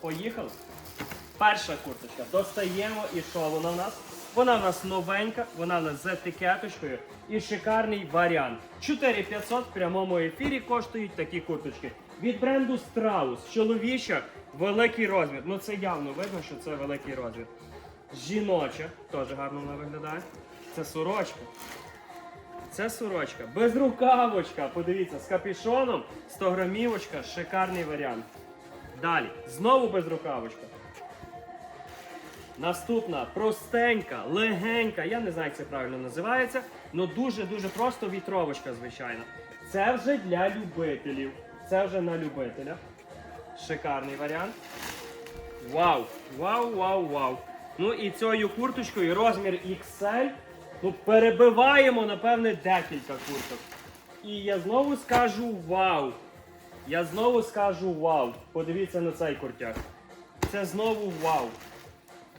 Поїхали. Перша курточка. Достаємо і що вона в нас? Вона в нас новенька, вона в нас з етикеточкою і шикарний варіант. 4500 в прямому ефірі коштують такі курточки. Від бренду Страус. Чоловіча, великий розмір. Ну це явно видно, що це великий розмір. Жіноча, теж гарно вона виглядає. Це сорочка. Це сорочка. Безрукавочка. Подивіться, з капюшоном, 100 грамівочка, шикарний варіант. Далі, знову безрукавочка. Наступна простенька, легенька, я не знаю, як це правильно називається, але дуже-дуже просто вітровочка, звичайно. Це вже для любителів. Це вже на любителя. Шикарний варіант. Вау! Вау, вау, вау. Ну і цією курточкою розмір XL. Ну, перебиваємо, напевне, декілька курток. І я знову скажу вау. Я знову скажу вау. Подивіться на цей куртяк. Це знову вау.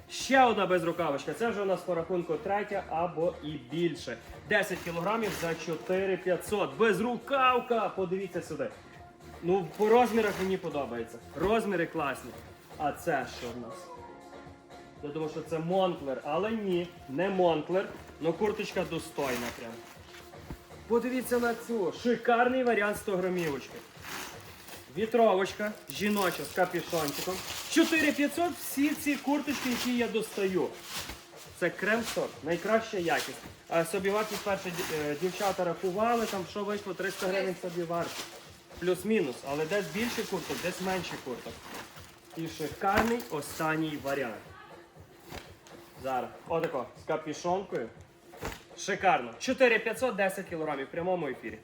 Ще одна безрукавочка. Це вже у нас по рахунку третя або і більше. 10 кілограмів за 4500. Безрукавка! Подивіться сюди. Ну, по розмірах мені подобається. Розміри класні. А це що в нас? Я думав, що це Монклер, але ні, не Монклер. Ну курточка достойна прям. Подивіться на цю. Шикарний варіант 100 грамівочки. Вітровочка, жіноча з капюшончиком. 4500 всі ці курточки, які я достаю. Це крем-сорт, найкраща якість. А собівартість перше дівчата рахували, там що вийшло 300 гривень собівартість. Плюс-мінус, але десь більше курток, десь менше курток. І шикарний останній варіант. Зараз. Отако, з капюшонкою. Шикарно. 4500 10 кілограмів в прямому ефірі.